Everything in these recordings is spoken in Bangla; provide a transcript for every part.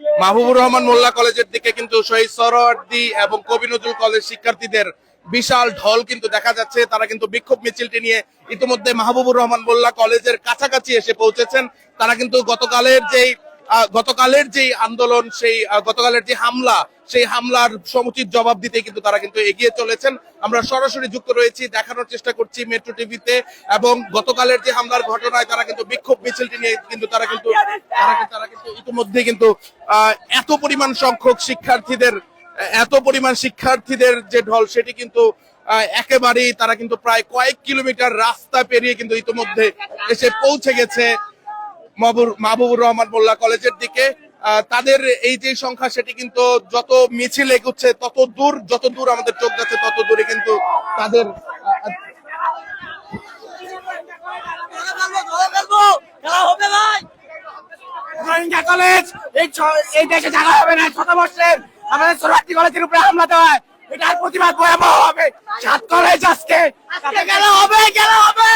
মাহবুবুর রহমান মোল্লা কলেজের দিকে কিন্তু শহীদ সরোয়ার্দি এবং কবি নজরুল কলেজ শিক্ষার্থীদের বিশাল ঢল কিন্তু দেখা যাচ্ছে। তারা কিন্তু বিক্ষোভ মিছিলটি নিয়ে ইতিমধ্যে মাহবুবুর রহমান মোল্লা কলেজের কাছাকাছি এসে পৌঁছেছেন। তারা কিন্তু গতকালের যেই গতকালের যেই আন্দোলন, সেই গতকালের যে হামলা সেই হামলার সমুচিত জবাব দিতে কিন্তু তারা কিন্তু এগিয়ে চলেছেন। আমরা সরাসরি যুক্ত রয়েছি, দেখানোর চেষ্টা করছি মেট্রো টিভিতে এবং গতকালের যে হামলার ঘটনায় তারা কিন্তু বিক্ষোভ মিছিলটি নিয়ে কিন্তু তারা কিন্তু তারা কিন্তু- ইতিমধ্যে কিন্তু এত পরিমাণ সংখ্যক শিক্ষার্থীদের, এত পরিমাণ শিক্ষার্থীদের যে ঢল সেটি কিন্তু একেবারেই তারা কিন্তু প্রায় কয়েক কিলোমিটার রাস্তা পেরিয়ে কিন্তু ইতিমধ্যে এসে পৌঁছে গেছে মাহবুবুর রহমান মোল্লা কলেজের দিকে। তাদের এই যে সংখ্যা, সেটি কিন্তু যত মিছিল এগুচ্ছে, তত দূর, যত দূর আমাদের চোখ যাচ্ছে, তত দূরে কিন্তু তাদের কলেজ, এই দেশে জায়গা হবে না শত বর্ষের আমাদের সরকারি কলেজের উপরে হামলা দেওয়া হয় এটার প্রতিবাদ ভয়াবহ হবে। সাত কলেজ আজকে। তাতে গেল হবে গেল হবে।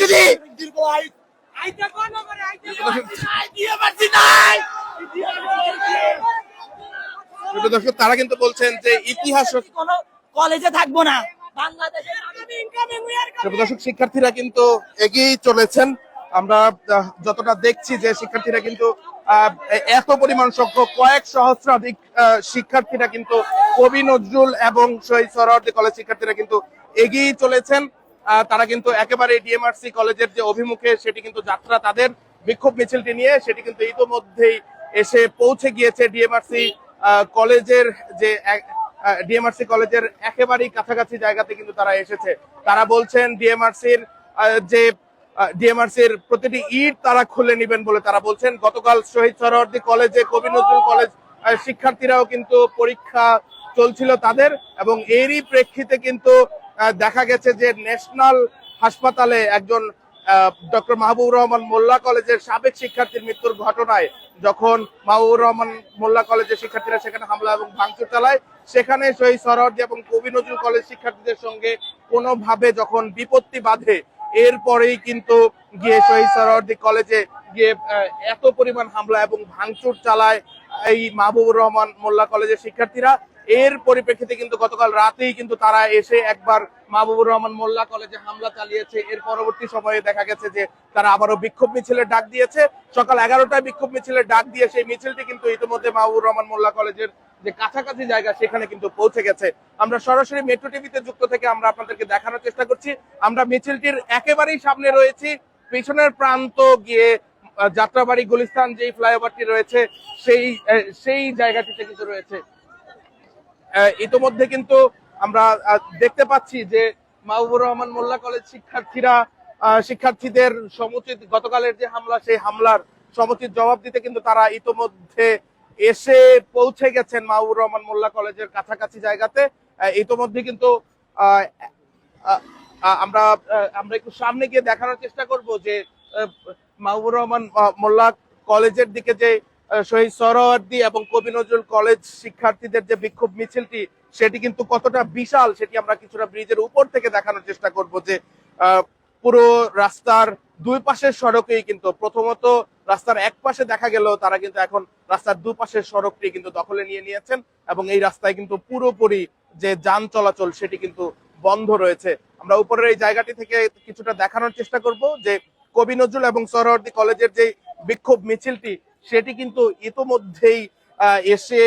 যদি। দর্শক তারা কিন্তু বলছেন যে ইতিহাস কোনো কলেজে থাকব না। বাংলাদেশের দর্শক শিক্ষার্থীরা কিন্তু এগিয়েই চলেছেন। আমরা যতটা দেখছি যে শিক্ষার্থীরা কিন্তু এত পরিমাণ সংখ্যক, কয়েক সহস্রাধিক শিক্ষার্থীরা কিন্তু কবি নজরুল এবং শহীদ সরওয়ার্দী কলেজ শিক্ষার্থীরা কিন্তু এগিয়েই চলেছেন। তারা কিন্তু একেবারে ডিএমআরসি কলেজের যে অভিমুখে সেটি কিন্তু যাত্রা তাদের বিক্ষোভ মিছিলটি নিয়ে সেটি কিন্তু ইতোমধ্যেই এসে পৌঁছে গিয়েছে ডিএমআরসি কলেজের যে ডিএমআরসি কলেজের একেবারেই কাছাকাছি জায়গাতে কিন্তু তারা এসেছে। তারা বলছেন ডিএমআরসির যে ডিএমআরসির প্রতিটি ইট তারা খুলে নেবেন বলে তারা বলছেন। গতকাল শহীদ সরওয়ার্দী কলেজে কবি নজরুল কলেজ শিক্ষার্থীরাও কিন্তু পরীক্ষা চলছিল তাদের এবং এরই প্রেক্ষিতে কিন্তু দেখা গেছে যে ন্যাশনাল হাসপাতালে একজন ডক্টর মাহবুবুর রহমান মোল্লা কলেজের সাবেক শিক্ষার্থীর মৃত্যুর ঘটনায় যখন মাহবুবুর রহমান মোল্লা কলেজের শিক্ষার্থীরা সেখানে হামলা এবং ভাঙচুর চালায়, সেখানে শহীদ সরওয়ার্দী এবং কবি নজরুল কলেজ শিক্ষার্থীদের সঙ্গে কোনোভাবে যখন বিপত্তি বাধে এরপরেই কিন্তু গিয়ে শহীদ সরওয়ার্দী কলেজে গিয়ে এত পরিমাণ হামলা এবং ভাঙচুর চালায় এই মাহবুবুর রহমান মোল্লা কলেজের শিক্ষার্থীরা। এর পরিপ্রেক্ষিতে কিন্তু গতকাল রাতেই কিন্তু তারা এসে একবার মাহবুবুর রহমান মোল্লা কলেজে হামলা চালিয়েছে। এর পরবর্তী সময়ে দেখা গেছে যে তারা আবারও বিক্ষোভ মিছিলের ডাক দিয়েছে। সকাল এগারোটায় বিক্ষোভ মিছিলের ডাক দিয়ে সেই মিছিলটি কিন্তু ইতিমধ্যে মাহবুবুর রহমান মোল্লা কলেজের যে কাছাকাছি জায়গা, সেখানে কিন্তু পৌঁছে গেছে। আমরা সরাসরি মেট্রো টিভিতে যুক্ত থেকে আমরা আপনাদেরকে দেখানোর চেষ্টা করছি। আমরা মিছিলটির একেবারেই সামনে রয়েছি। পিছনের প্রান্ত গিয়ে যাত্রাবাড়ি গুলিস্তান যেই ফ্লাইওভারটি রয়েছে, সেই সেই জায়গাটিতে কিন্তু রয়েছে। ইতোমধ্যে কিন্তু আমরা দেখতে পাচ্ছি যে মাহবুবুর রহমান মোল্লা কলেজ শিক্ষার্থীরা শিক্ষার্থীদের সমুচিত, গতকালের যে হামলা, সেই হামলার সমুচিত জবাব দিতে কিন্তু তারা ইতোমধ্যে এসে পৌঁছে গেছেন মাহবুবুর রহমান মোল্লা কলেজের কাছাকাছি জায়গাতে। ইতোমধ্যে কিন্তু আমরা আমরা একটু সামনে গিয়ে দেখানোর চেষ্টা করব যে মাহবুবুর রহমান মোল্লা কলেজের দিকে যে শহীদ সরোয়ার্দী এবং কবি নজরুল কলেজ শিক্ষার্থীদের যে বিক্ষোভ মিছিলটি, সেটি কিন্তু কতটা বিশাল, সেটি আমরা কিছুটা ব্রিজের উপর থেকে দেখানোর চেষ্টা করব যে পুরো রাস্তার দুই পাশের সড়কেই কিন্তু প্রথমত রাস্তার এক পাশে দেখা গেল, তারা কিন্তু এখন রাস্তার দুপাশের সড়কটি কিন্তু দখলে নিয়ে নিয়েছেন এবং এই রাস্তায় কিন্তু পুরোপুরি যে যান চলাচল, সেটি কিন্তু বন্ধ রয়েছে। আমরা উপরের এই জায়গাটি থেকে কিছুটা দেখানোর চেষ্টা করব যে কবি নজরুল এবং সরওয়ার্দী কলেজের যে বিক্ষোভ মিছিলটি সেটি কিন্তু ইতোমধ্যেই এসে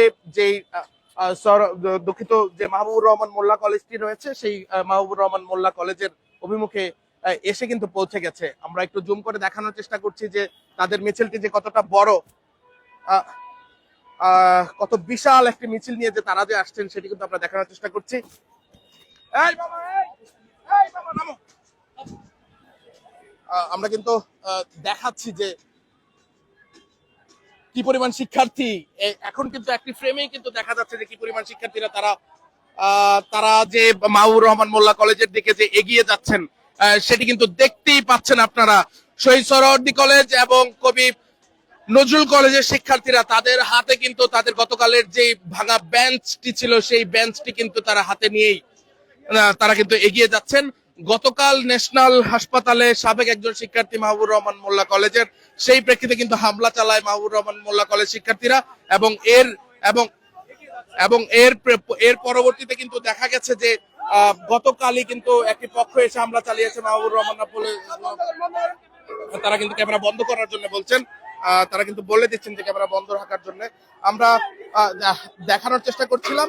সর- দুঃখিত যে মাহবুবুর রহমান মোল্লা কলেজটি রয়েছে, সেই মাহবুবুর রহমান মোল্লা কলেজের অভিমুখে এসে কিন্তু পৌঁছে গেছে। আমরা একটু জুম করে দেখানোর চেষ্টা করছি যে তাদের মিছিলটি যে কতটা বড় কত বিশাল একটি মিছিল নিয়ে যে তারা যে আসছেন, সেটি কিন্তু আমরা দেখানোর চেষ্টা করছি। আমরা কিন্তু দেখাচ্ছি যে কি পরিমাণ শিক্ষার্থী? এখন কিন্তু একটি ফ্রেমেই কিন্তু দেখা যাচ্ছে যে কি পরিমাণ শিক্ষার্থীরা তারা তারা যে মাহবুর রহমান মোল্লা কলেজের দিকে যে এগিয়ে যাচ্ছেন সেটি কিন্তু দেখতেই পাচ্ছেন আপনারা। শহীদ সরওয়ার্দী কলেজ এবং কবি নজরুল কলেজের শিক্ষার্থীরা তাদের হাতে কিন্তু তাদের গতকালের যে ভাঙা বেঞ্চটি ছিল, সেই বেঞ্চটি কিন্তু তারা হাতে নিয়েই তারা কিন্তু এগিয়ে যাচ্ছেন। গতকাল ন্যাশনাল হাসপাতালে সাবেক একজন শিক্ষার্থী মাহবুর রহমান মোল্লা কলেজের সেই প্রেক্ষিতে কিন্তু হামলা চালায় মাহবুর রহমান মোল্লা কলেজ শিক্ষার্থীরা এবং এর, এবং এবং এর এর পরবর্তীতে কিন্তু দেখা গেছে যে গতকালই কিন্তু একটি পক্ষ এসে হামলা চালিয়েছে মাহবুর রহমান তারা কিন্তু ক্যামেরা বন্ধ করার জন্য বলছেন। তারা কিন্তু বলে দিচ্ছেন যে ক্যামেরা বন্ধ রাখার জন্য। আমরা দেখানোর চেষ্টা করছিলাম।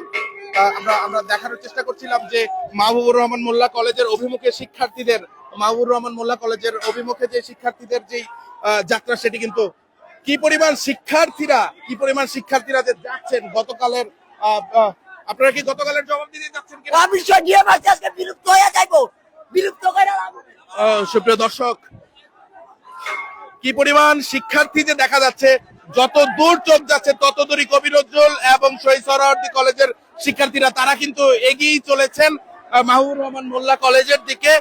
আমরা আমরা দেখানোর চেষ্টা করছিলাম যে মাহবুবুর রহমান মোল্লা কলেজের অভিমুখে শিক্ষার্থীদের মাহবুবুর রহমান মোল্লা কলেজের অভিমুখে যে শিক্ষার্থীদের যেই যাত্রা সেটি কিন্তু কি পরিমাণ শিক্ষার্থীরা কি পরিমাণ শিক্ষার্থীরা যে যাচ্ছেন গতকালের আপনারা কি গতকালের জবাব দিতে যাচ্ছেন কিনা? অবশ্যই নিয়ে মারছে আজকে বিলুপ্ত হয়ে যাইবো। বিলুপ্ত করে সুপ্রিয় দর্শক কি পরিমাণ শিক্ষার্থী যে দেখা যাচ্ছে যত দূর চোখ যাচ্ছে তত দূরই কবি নজরুল এবং শহীদ সরাওয়ার্দী কলেজের শিক্ষার্থীরা তারা কিন্তু এগিয়েই চলেছেন মাহবুব রহমান মোল্লা কলেজের দিকে।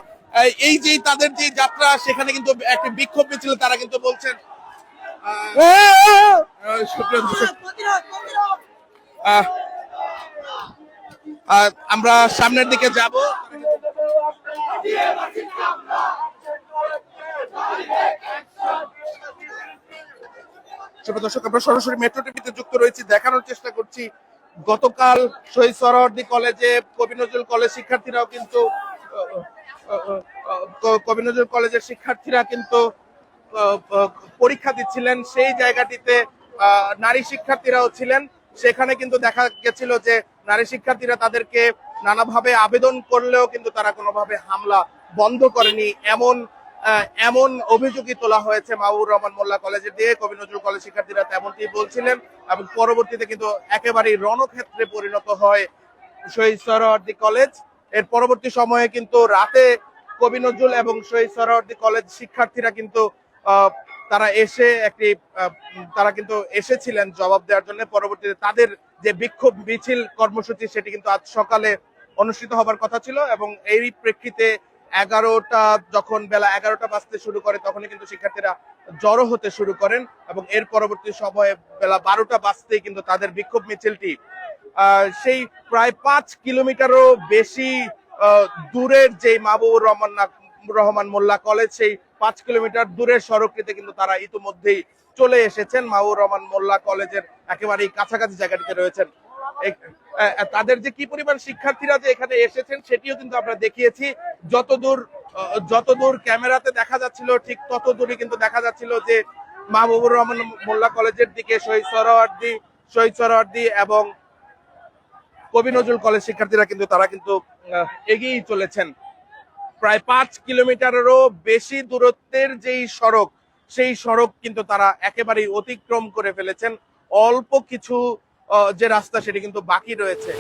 এই যে তাদের যে যাত্রা সেখানে কিন্তু একটি বিক্ষোভ মিছিল তারা কিন্তু বলছেন আমরা সামনের দিকে যাব। দর্শক আমরা সরাসরি মেট্রো টিভিতে যুক্ত রয়েছি দেখানোর চেষ্টা করছি। গতকাল শহীদ সরওয়ার্দী কলেজে কবি নজরুল কলেজ শিক্ষার্থীরাও কিন্তু কবি নজরুল কলেজের শিক্ষার্থীরা কিন্তু পরীক্ষা দিচ্ছিলেন। সেই জায়গাটিতে নারী শিক্ষার্থীরাও ছিলেন। সেখানে কিন্তু দেখা গেছিল যে নারী শিক্ষার্থীরা তাদেরকে নানাভাবে আবেদন করলেও কিন্তু তারা কোনোভাবে হামলা বন্ধ করেনি। এমন এমন অভিযোগই তোলা হয়েছে মাহবুর রহমান মোল্লা কলেজের দিয়ে। কবি নজরুল কলেজ শিক্ষার্থীরা তেমনটি বলছিলেন এবং পরবর্তীতে কিন্তু একেবারেই রণক্ষেত্রে পরিণত হয় শহীদ সরওয়ার্দী কলেজ। এর পরবর্তী সময়ে কিন্তু রাতে কবি নজরুল এবং শহীদ সরওয়ার্দী কলেজ শিক্ষার্থীরা কিন্তু তারা এসে একটি তারা কিন্তু এসেছিলেন জবাব দেওয়ার জন্য। পরবর্তীতে তাদের যে বিক্ষোভ মিছিল কর্মসূচি সেটি কিন্তু আজ সকালে অনুষ্ঠিত হবার কথা ছিল এবং এই প্রেক্ষিতে এগারোটা যখন বেলা এগারোটা বাজতে শুরু করে, তখনই কিন্তু শিক্ষার্থীরা জড়ো হতে শুরু করেন এবং এর পরবর্তী সময়ে বেলা বারোটা বাজতেই কিন্তু তাদের বিক্ষোভ মিছিলটি সেই প্রায় পাঁচ কিলোমিটারও বেশি দূরের যে মাহবুবুর রহমান রহমান মোল্লা কলেজ, সেই পাঁচ কিলোমিটার দূরের সড়কটিতে কিন্তু তারা ইতিমধ্যেই চলে এসেছেন। মাহবুবুর রহমান মোল্লা কলেজের একেবারেই কাছাকাছি জায়গাটিতে রয়েছেন। তাদের যে কি পরিমাণ শিক্ষার্থীরা যে এখানে এসেছেন সেটিও কিন্তু আমরা দেখিয়েছি। যতদূর যতদূর ক্যামেরাতে দেখা যাচ্ছিল, ঠিক তত দূরই কিন্তু দেখা যাচ্ছিল যে মাহবুবুর রহমান মোল্লা কলেজের দিকে শহীদ সরোয়ার্দী শহীদ সরোয়ার্দী এবং কবি নজরুল কলেজ শিক্ষার্থীরা কিন্তু তারা কিন্তু এগিয়েই চলেছেন। প্রায় পাঁচ কিলোমিটারেরও বেশি দূরত্বের যেই সড়ক, সেই সড়ক কিন্তু তারা একেবারেই অতিক্রম করে ফেলেছেন। অল্প কিছু যে রাস্তা সেটি কিন্তু বাকি রয়েছে।